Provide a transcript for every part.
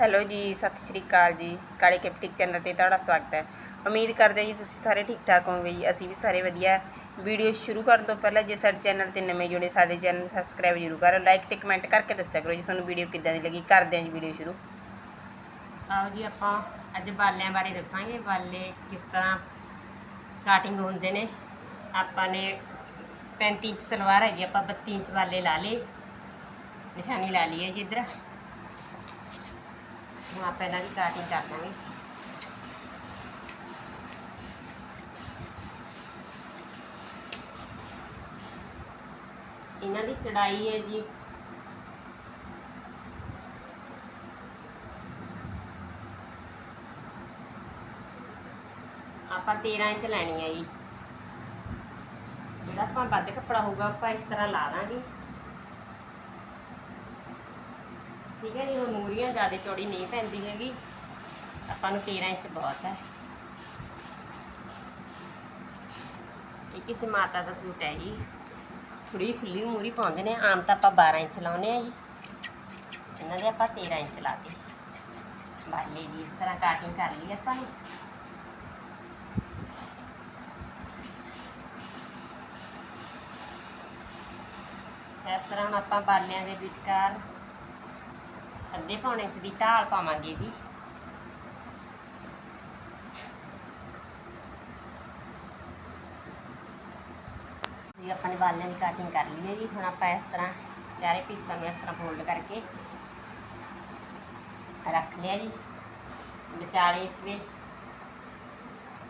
Hello ਜੀ, ਸਤਿ ਸ਼੍ਰੀ ਅਕਾਲ ਜੀ। ਕਾਲੇ ਕੈਪਟਿਕ ਚੈਨਲ ਤੇ ਤੁਹਾਡਾ ਸਵਾਗਤ ਹੈ। ਉਮੀਦ ਕਰਦੇ ਜੀ ਤੁਸੀਂ ਸਾਰੇ ਠੀਕ ਠਾਕ ਹੋਵੋਗੇ ਜੀ। ਅਸੀਂ ਵੀ ਸਾਰੇ ਵਧੀਆ। ਵੀਡੀਓ ਸ਼ੁਰੂ ਕਰਨ ਤੋਂ ਪਹਿਲਾਂ ਜੇ ਸਾਡੇ ਚੈਨਲ ਤੇ ਨਵੇਂ ਜੁੜੇ, ਸਾਡੇ ਚੈਨਲ ਸਬਸਕ੍ਰਾਈਬ ਜ਼ਰੂਰ ਕਰੋ। ਲਾਈਕ ਤੇ ਕਮੈਂਟ ਕਰਕੇ ਦੱਸਿਆ ਕਰੋ ਜੀ ਤੁਹਾਨੂੰ ਵੀਡੀਓ ਕਿੱਦਾਂ ਦੀ ਲੱਗੀ। ਕਰਦੇ ਹਾਂ ਜੀ ਵੀਡੀਓ ਸ਼ੁਰੂ। ਆਓ ਜੀ ਆਪਾਂ ਅੱਜ ਬਾਲਿਆਂ ਬਾਰੇ ਦੱਸਾਂਗੇ। ਬਾਲੇ ਕਿਸ ਤਰ੍ਹਾਂ ਕਾਟਿੰਗ ਹੁੰਦੇ ਨੇ। ਆਪਾਂ ਨੇ 35 ਇੰਚ ਸਲਵਾਰ ਹੈਗੀ, ਆਪਾਂ 32 ਇੰਚ ਬਾਲੇ ਲਾ ਲਏ। ਨਿਸ਼ਾਨੀ ਲਾ ਲਈ ਹੈ ਜੀ ਇੱਧਰ। ਹੁਣ ਆਪਾਂ ਇਹਨਾਂ ਦੀ ਕਾਟਿੰਗ ਕਰ ਦਾਂਗੇ। ਇਹਨਾਂ ਦੀ ਚੜਾਈ ਹੈ ਜੀ। ਆਪਾਂ 13 ਇੰਚ ਲੈਣੀ ਹੈ ਜੀ। ਜਿਹੜਾ ਆਪਾਂ ਵੱਧ ਕੱਪੜਾ ਹੋਊਗਾ, ਆਪਾਂ ਇਸ ਤਰ੍ਹਾਂ ਲਾ ਦਾਂਗੇ। ਠੀਕ ਹੈ ਜੀ, ਹੁਣ ਮੂਰੀਆਂ ਜ਼ਿਆਦਾ ਚੌੜੀ ਨਹੀਂ ਪੈਂਦੀ ਹੈਗੀ। ਆਪਾਂ ਨੂੰ 13 ਇੰਚ ਬਹੁਤ ਹੈ। ਇਹ ਕਿਸੇ ਮਾਤਾ ਦਾ ਸੂਟ ਹੈ ਜੀ। ਥੋੜੀ ਖੁੱਲੀ ਮੂਰੀ ਪਾਉਂਦੇ ਨੇ, ਆਮ ਤਾਂ ਆਪਾਂ 12 ਇੰਚ ਲਾਉਂਦੇ ਆ ਜੀ। ਇਹਨਾਂ ਦੇ ਆਪਾਂ 13 ਇੰਚ ਲਾ ਲਾਤੇ ਬਾਲੇ ਦੀ ਇਸ ਤਰ੍ਹਾਂ ਕਾਟਿੰਗ ਕਰ ਲਈ ਆਪਾਂ ਨੇ। ਇਸ ਤਰ੍ਹਾਂ ਆਪਾਂ ਬਾਲਿਆਂ ਦੇ ਵਿਚਕਾਰ ਅੱਧੇ ਪੌਣੇ ਇੰਚ ਦੀ ਢਾਲ ਪਾਵਾਂਗੇ ਜੀ। ਜੀ, ਆਪਾਂ ਨੇ ਬਾਲਿਆਂ ਦੀ ਕਟਿੰਗ ਕਰ ਲਈ ਹੈ ਜੀ। ਹੁਣ ਆਪਾਂ ਇਸ ਤਰ੍ਹਾਂ ਚਾਰੇ ਪੀਸਾਂ ਨੂੰ ਇਸ ਤਰ੍ਹਾਂ ਫੋਲਡ ਕਰਕੇ ਰੱਖ ਲਿਆ ਜੀ। ਵਿਚਾਲੇ ਇਸ ਵਿੱਚ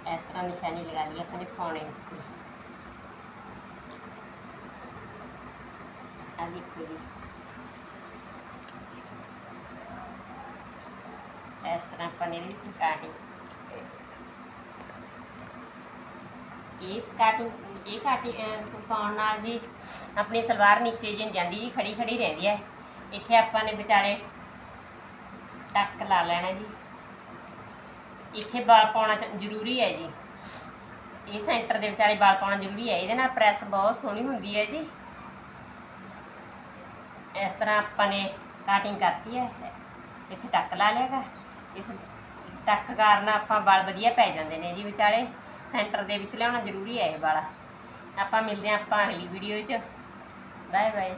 ਇਸ ਤਰ੍ਹਾਂ ਨਿਸ਼ਾਨੀ ਲਗਾ ਲਈ ਆਪਾਂ ਨੇ ਪੌਣੇ ਇੰਚ ਦੀ ਆ ਦੇਖੋ ਜੀ। ਇਸ ਤਰ੍ਹਾਂ ਆਪਾਂ ਨੇ ਇਹਦੀ ਇਸ ਕਾਟਿੰਗ ਇਹ ਕਾਟਿੰਗ ਪਾਉਣ ਨਾਲ ਜੀ ਆਪਣੀ ਸਲਵਾਰ ਨੀਚੇ ਜਿਹੀ ਜਾਂਦੀ ਜੀ, ਖੜੀ ਖੜੀ ਰਹਿੰਦੀ ਹੈ। ਇੱਥੇ ਆਪਾਂ ਨੇ ਵਿਚਾਲੇ ਟੱਕ ਲਾ ਲੈਣਾ ਜੀ। ਇੱਥੇ ਵਾਲ ਪਾਉਣਾ ਜ਼ਰੂਰੀ ਹੈ ਜੀ। ਇਹ ਸੈਂਟਰ ਦੇ ਵਿਚਾਲੇ ਵਾਲ ਪਾਉਣਾ ਜ਼ਰੂਰੀ ਹੈ। ਇਹਦੇ ਨਾਲ ਪ੍ਰੈਸ ਬਹੁਤ ਸੋਹਣੀ ਹੁੰਦੀ ਹੈ ਜੀ। ਇਸ ਤਰ੍ਹਾਂ ਆਪਾਂ ਨੇ ਕਾਟਿੰਗ ਕਰਤੀ ਹੈ। ਇੱਥੇ ਟੱਕ ਲਾ ਲਿਆਗਾ ਇਸ ਟੱਕ ਕਾਰਨ ਆਪਾਂ ਵਾਲ ਵਧੀਆ ਪੈ ਜਾਂਦੇ ਨੇ ਜੀ ਵਿਚਾਲੇ। ਸੈਂਟਰ ਦੇ ਵਿੱਚ ਲਿਆਉਣਾ ਜ਼ਰੂਰੀ ਹੈ ਇਹ ਵਾਲਾ। ਆਪਾਂ ਮਿਲਦੇ ਹਾਂ ਆਪਾਂ ਅਗਲੀ ਵੀਡੀਓ 'ਚ। Bye bye